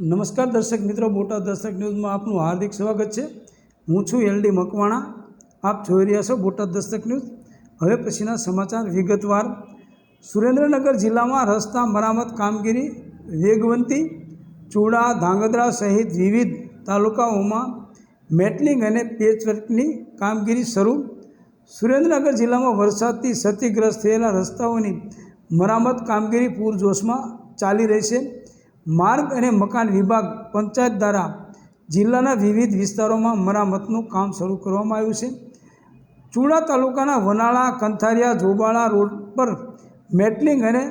નમસ્કાર દર્શક મિત્રો, બોટાદ દર્શક ન્યૂઝમાં આપનું હાર્દિક સ્વાગત છે. હું છું એલડી મકવાણા. આપ જોઈ રહ્યા છો બોટાદ દર્શક ન્યૂઝ. હવે પછીના સમાચાર વિગતવાર. સુરેન્દ્રનગર જિલ્લામાં રસ્તા મરામત કામગીરી વેગવંતી. ચૂડા, ધાંગધ્રા સહિત વિવિધ તાલુકાઓમાં મેટલિંગ અને પેચવર્કની કામગીરી શરૂ. સુરેન્દ્રનગર જિલ્લામાં વરસાદથી ક્ષતિગ્રસ્ત થયેલા રસ્તાઓની મરામત કામગીરી પૂરજોશમાં ચાલી રહી છે. માર્ગ અને મકાન વિભાગ પંચાયત દ્વારા જિલ્લાના વિવિધ વિસ્તારોમાં મરામતનું કામ શરૂ કરવામાં આવ્યું છે. ચૂડા તાલુકાના વનાળા, કંથારિયા, જોબાળા રોડ પર મેટલિંગ અને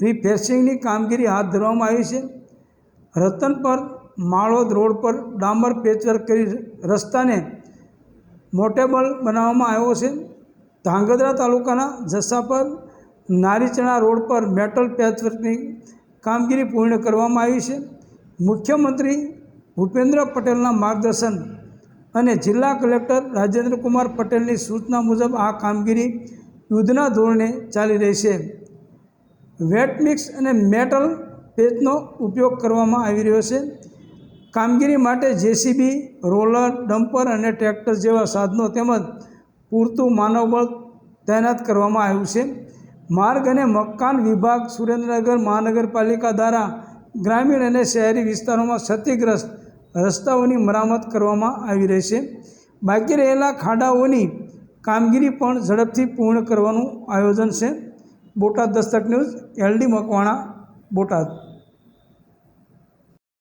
રિફેસિંગની કામગીરી હાથ ધરવામાં આવી છે. રતન પર માળોદ રોડ પર ડામર પેચવર્ક કરી રસ્તાને મોટેબલ બનાવવામાં આવ્યો છે. ધાંગધ્રા તાલુકાના જસાપર, નારીચણા રોડ પર મેટલ પેચવર્કની કામગીરી પૂર્ણ કરવામાં આવી છે. મુખ્યમંત્રી ભૂપેન્દ્ર પટેલના માર્ગદર્શન અને જિલ્લા કલેક્ટર રાજેન્દ્ર કુમાર પટેલની સૂચના મુજબ આ કામગીરી યુદ્ધના ધોરણે ચાલી રહી છે. વેટ મિક્સ અને મેટલ પેચનો ઉપયોગ કરવામાં આવી રહ્યો છે. કામગીરી માટે જેસીબી, રોલર, ડમ્પર અને ટ્રેક્ટર જેવા સાધનો તેમજ પૂરતું માનવબળ તૈનાત કરવામાં આવ્યું છે. માર્ગ અને મકાન વિભાગ સુરેન્દ્રનગર મહાનગરપાલિકા દ્વારા ગ્રામીણ અને શહેરી વિસ્તારોમાં ક્ષતિગ્રસ્ત રસ્તાઓની મરામત કરવામાં આવી રહી છે. બાકી રહેલા ખાડાઓની કામગીરી પણ ઝડપથી પૂર્ણ કરવાનું આયોજન છે. Botad Dastak news, LD Makwana, Botad.